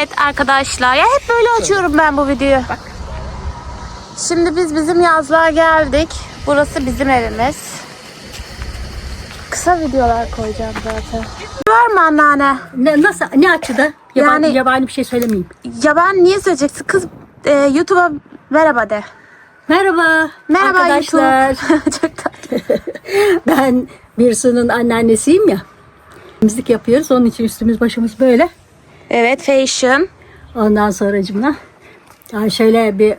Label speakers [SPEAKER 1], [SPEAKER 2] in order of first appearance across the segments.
[SPEAKER 1] Evet arkadaşlar ya hep böyle açıyorum ben bu videoyu. Şimdi biz bizim yazlığa geldik. Burası bizim evimiz. Kısa videolar koyacağım zaten. Var mı anneanne?
[SPEAKER 2] Ne, nasıl, ne açıda? Yabani,
[SPEAKER 1] Yani-
[SPEAKER 2] yabani bir şey söylemeyeyim.
[SPEAKER 1] Ya ben niye söyleyeceksin? Kız e, YouTube'a merhaba de.
[SPEAKER 2] Merhaba.
[SPEAKER 1] Merhaba
[SPEAKER 2] arkadaşlar.
[SPEAKER 1] YouTube. Çok tatlı.
[SPEAKER 2] ben Birsu'nun anneannesiyim ya. Müzik yapıyoruz. Onun için üstümüz başımız böyle.
[SPEAKER 1] Evet fashion.
[SPEAKER 2] Ondan sonracımla yani şöyle bir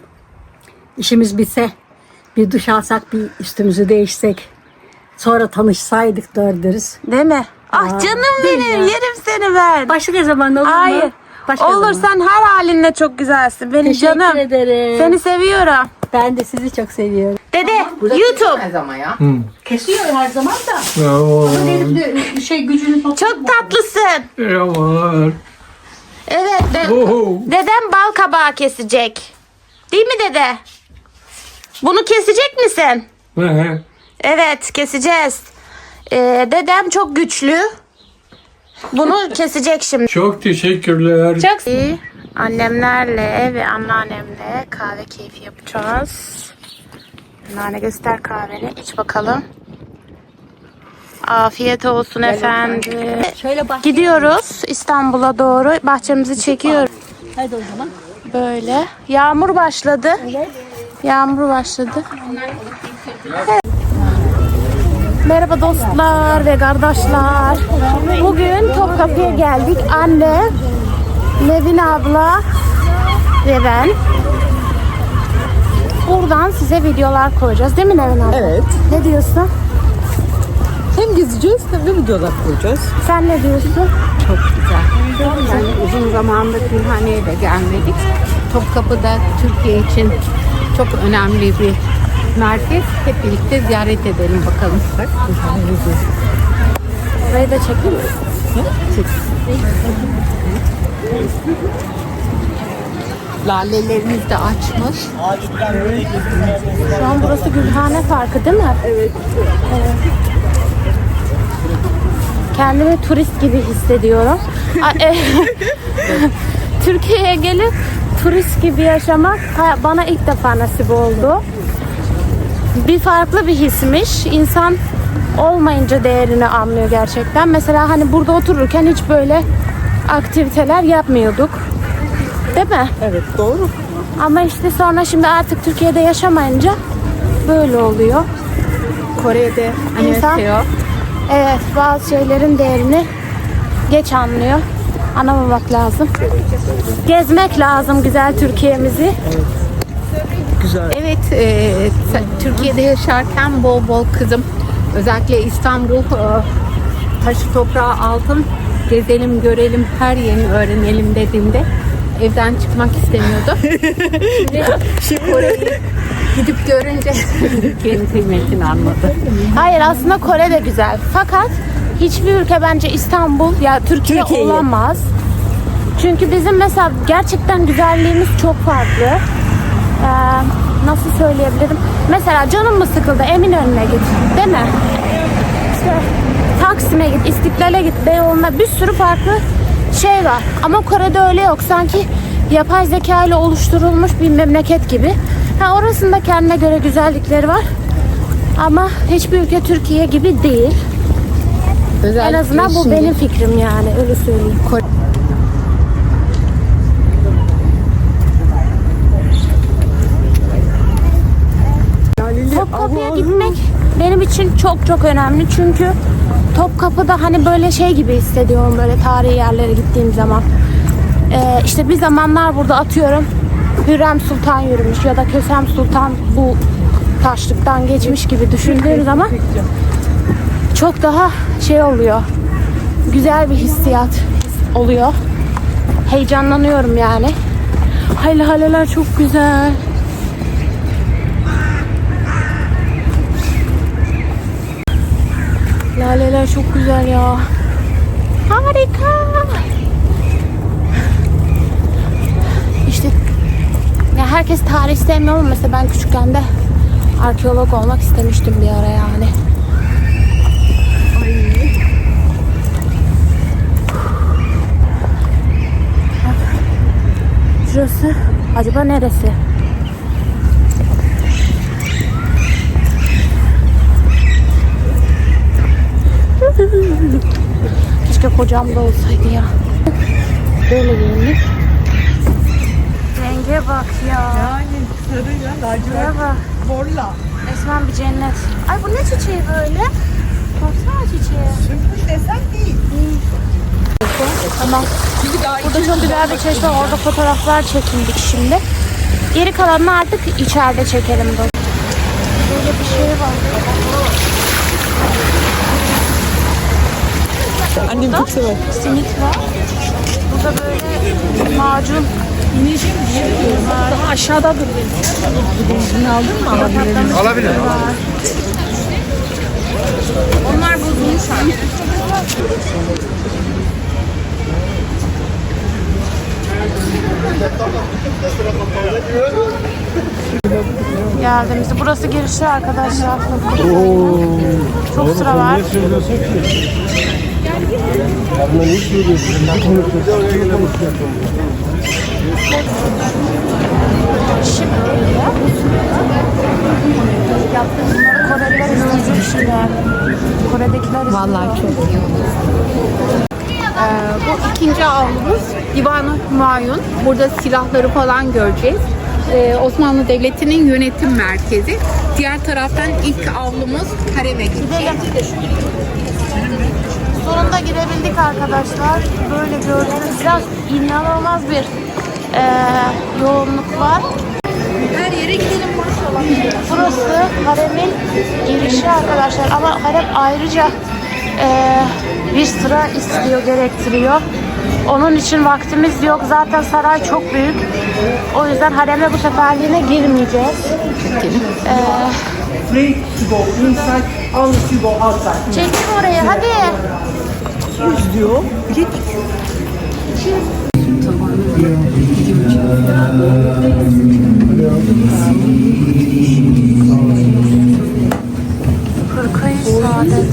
[SPEAKER 2] işimiz bitse bir duş alsak bir üstümüzü değişsek sonra tanışsaydık doğru deriz.
[SPEAKER 1] Değil mi? Ah
[SPEAKER 2] Aa,
[SPEAKER 1] canım benim.
[SPEAKER 2] ya.
[SPEAKER 1] Yerim seni ben.
[SPEAKER 2] Başka zaman olur mu?
[SPEAKER 1] Hayır.
[SPEAKER 2] Başka
[SPEAKER 1] Olur
[SPEAKER 2] zaman.
[SPEAKER 1] sen her halinle çok güzelsin. Benim
[SPEAKER 2] Teşekkür
[SPEAKER 1] canım.
[SPEAKER 2] ederim.
[SPEAKER 1] Seni seviyorum.
[SPEAKER 2] Ben de sizi çok seviyorum.
[SPEAKER 1] Dede YouTube.
[SPEAKER 3] Ne zaman ya?
[SPEAKER 2] Kesiyor her zaman da.
[SPEAKER 4] Ya var.
[SPEAKER 2] Herif de şey gücünü topluyor.
[SPEAKER 1] Çok tatlısın.
[SPEAKER 4] Ya var.
[SPEAKER 1] Evet. de-
[SPEAKER 4] Oho.
[SPEAKER 1] dedem bal kabağı kesecek. Değil mi dede? Bunu kesecek misin?
[SPEAKER 4] He.
[SPEAKER 1] Evet keseceğiz. Ee, dedem çok güçlü. Bunu kesecek şimdi.
[SPEAKER 4] Çok teşekkürler.
[SPEAKER 1] Çok iyi. Annemlerle ve anneannemle kahve keyfi yapacağız. Anneanne göster kahveni. iç bakalım. Afiyet olsun efendim.
[SPEAKER 2] Şöyle.
[SPEAKER 1] Gidiyoruz İstanbul'a doğru. Bahçemizi çekiyoruz.
[SPEAKER 2] Hadi o zaman.
[SPEAKER 1] Böyle. Yağmur başladı. Yağmur başladı. Evet. Merhaba dostlar ve kardeşler. Bugün Topkapı'ya geldik. Anne, Nevin abla ve ben. Buradan size videolar koyacağız. Değil mi Nevin abla?
[SPEAKER 3] Evet.
[SPEAKER 1] Ne diyorsun?
[SPEAKER 3] Hem gezeceğiz hem de videolar koyacağız.
[SPEAKER 1] Sen ne diyorsun?
[SPEAKER 5] Çok güzel. Yani uzun zamandır Gülhane'ye de gelmedik. Topkapı'da Türkiye için çok önemli bir merkez. Hep birlikte ziyaret edelim bakalım.
[SPEAKER 1] Burayı da çekeyim mi?
[SPEAKER 5] Lalelerimiz de açmış.
[SPEAKER 1] Şu an burası Gülhane Parkı değil mi? Evet. Kendimi turist gibi hissediyorum. E, Türkiye'ye gelip turist gibi yaşamak bana ilk defa nasip oldu. Bir farklı bir hismiş. İnsan olmayınca değerini anlıyor gerçekten. Mesela hani burada otururken hiç böyle aktiviteler yapmıyorduk. Değil mi?
[SPEAKER 3] Evet doğru.
[SPEAKER 1] Ama işte sonra şimdi artık Türkiye'de yaşamayınca böyle oluyor.
[SPEAKER 5] Kore'de
[SPEAKER 1] İnsan-
[SPEAKER 5] anlatıyor.
[SPEAKER 1] Evet bazı şeylerin değerini geç anlıyor. Anlamamak lazım. Gezmek lazım güzel Türkiye'mizi.
[SPEAKER 3] Güzel.
[SPEAKER 5] Evet, e, Türkiye'de yaşarken bol bol kızım, özellikle İstanbul, e, taşı toprağı altın, gezelim, görelim, her yerini öğrenelim dediğimde evden çıkmak istemiyordu. Şimdi Kore'yi gidip görünce Türkiye'nin kıymetini anladı.
[SPEAKER 1] Hayır aslında Kore de güzel. Fakat hiçbir ülke bence İstanbul ya Türkiye
[SPEAKER 3] Türkiye'yi.
[SPEAKER 1] olamaz. Çünkü bizim mesela gerçekten güzelliğimiz çok farklı. Ee, nasıl söyleyebilirim? Mesela canım mı sıkıldı Eminönü'ne git değil mi? İşte Taksim'e git, İstiklal'e git, Beyoğlu'na bir sürü farklı şey var. Ama Kore'de öyle yok. Sanki yapay zeka ile oluşturulmuş bir memleket gibi. Ha, orasında kendine göre güzellikleri var. Ama hiçbir ülke Türkiye gibi değil. En
[SPEAKER 5] Özellikle
[SPEAKER 1] azından bu
[SPEAKER 5] şimdi-
[SPEAKER 1] benim fikrim yani öyle söyleyeyim. Topkapı'ya gitmek benim için çok çok önemli çünkü Topkapı'da hani böyle şey gibi hissediyorum böyle tarihi yerlere gittiğim zaman. Ee, işte bir zamanlar burada atıyorum Hürrem Sultan yürümüş ya da Kösem Sultan bu taşlıktan geçmiş gibi düşündüğüm zaman çok daha şey oluyor. Güzel bir hissiyat oluyor. Heyecanlanıyorum yani. Hay laleler çok güzel. Laleler çok güzel ya. Harika. İşte ya herkes tarih sevmiyor ama mesela ben küçükken de arkeolog olmak istemiştim bir ara yani. burası acaba neresi? Keşke kocam da olsaydı ya. Böyle giyindik. Renge bak ya.
[SPEAKER 3] Yani sarıyla lacivert
[SPEAKER 1] Şuraya bak.
[SPEAKER 3] borla.
[SPEAKER 1] Resmen bir cennet. Ay bu ne çiçeği böyle? Baksana çiçeğe.
[SPEAKER 3] Sümbül desen değil.
[SPEAKER 1] Tamam. Burada çok güzel bir çeşme. Orada fotoğraflar çekildik şimdi. Geri kalanını artık içeride çekelim. Böyle bir şey var.
[SPEAKER 3] Annem çok sever.
[SPEAKER 1] Simit var. Burada böyle macun. Daha aşağıda duruyor.
[SPEAKER 6] Alabilir.
[SPEAKER 1] Onlar bozulmuş artık. Geldiğimizde burası girişi arkadaşlar. Çok sıra var. Şimdi. Kore'dekiler izliyor.
[SPEAKER 5] Vallahi çok iyi. Ee, bu ikinci avlumuz Divan-ı Hümayun. Burada silahları falan göreceğiz. Ee, Osmanlı Devleti'nin yönetim merkezi. Diğer taraftan ilk avlumuz Karebek.
[SPEAKER 1] Sonunda girebildik arkadaşlar. Böyle gördüğünüz biraz inanılmaz bir e, yoğunluk var.
[SPEAKER 5] Her yere gidelim maşallah.
[SPEAKER 1] Burası haremin girişi arkadaşlar ama harem ayrıca e, bir sıra istiyor, gerektiriyor. Onun için vaktimiz yok. Zaten saray çok büyük. O yüzden hareme bu seferliğine girmeyeceğiz.
[SPEAKER 7] Ee,
[SPEAKER 1] Çekin orayı hadi. 200
[SPEAKER 3] diyor. Bilet 200. Kırkayı saadet.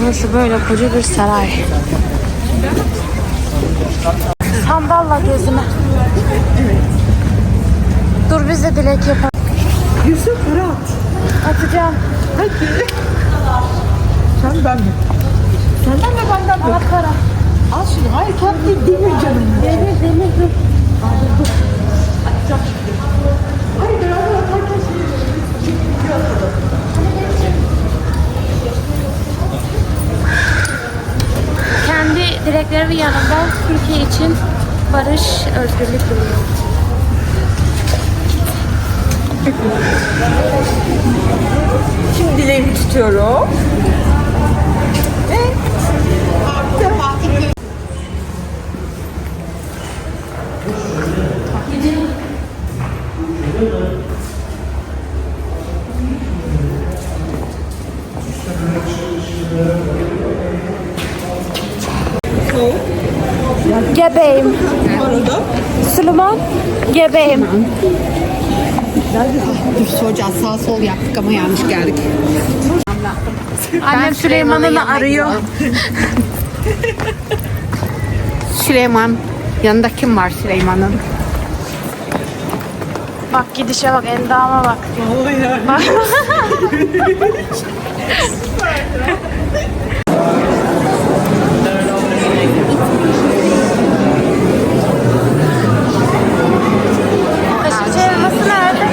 [SPEAKER 3] Burası
[SPEAKER 1] böyle koca bir saray. Sandalla gezme. Dur biz de dilek yapalım.
[SPEAKER 3] Yusuf Murat.
[SPEAKER 1] Atacağım.
[SPEAKER 3] Sen ben mi? Senden mi benden mi?
[SPEAKER 1] Al para.
[SPEAKER 3] Al şunu. Hayır kendi demir canım.
[SPEAKER 1] Demir demir dur. Kendi Türkiye için barış, özgürlük diliyorum.
[SPEAKER 3] Şimdi dileğimi tutuyorum.
[SPEAKER 1] Gebeyim. Gebeyim.
[SPEAKER 5] Dur soracağız sağ sol yaptık ama yanlış geldik.
[SPEAKER 1] Annem Süleyman'ını arıyor.
[SPEAKER 5] Süleyman. Yanında kim var Süleyman'ın?
[SPEAKER 1] Bak gidişe bak, endama bak. Bak. Kaşık
[SPEAKER 3] Yeah.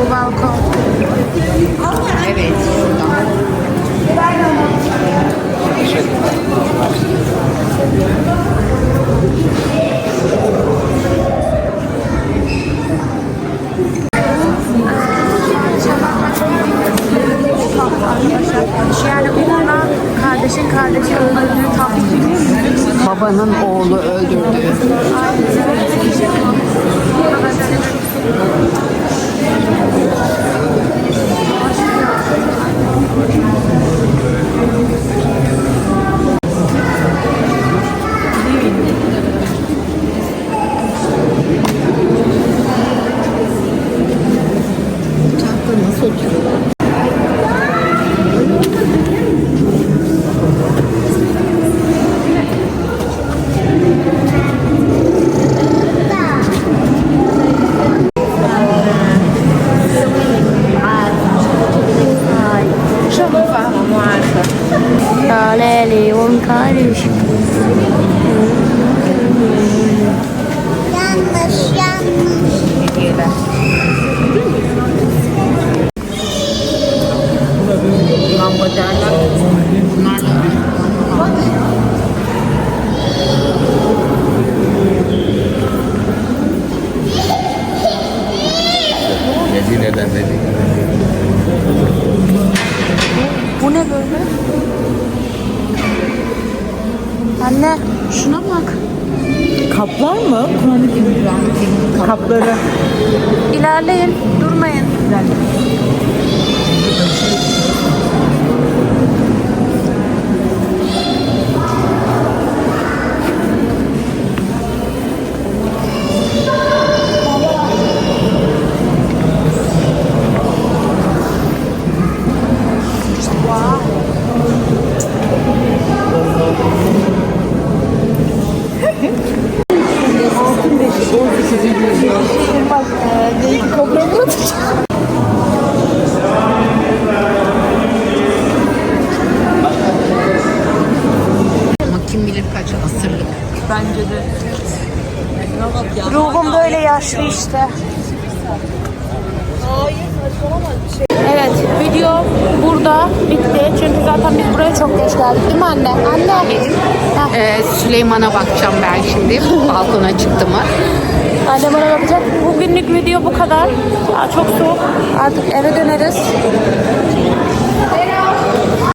[SPEAKER 1] İşte şuna bak.
[SPEAKER 3] Kaplar mı? Kur'an-ı Kerim. Kapları.
[SPEAKER 1] İlerleyin. Durmayın.
[SPEAKER 5] ama kim bilir kaç asırlık.
[SPEAKER 1] Ruhum böyle yaşlı işte. Evet, video burada bitti. Çünkü zaten biz buraya çok geç geldik değil mi anne? Anne. Heh,
[SPEAKER 5] Ee, Süleyman'a bakacağım ben şimdi. Balkona çıktı mı?
[SPEAKER 1] Annem bana bakacak. Bugünlük video bu kadar. Daha çok soğuk. Artık eve döneriz.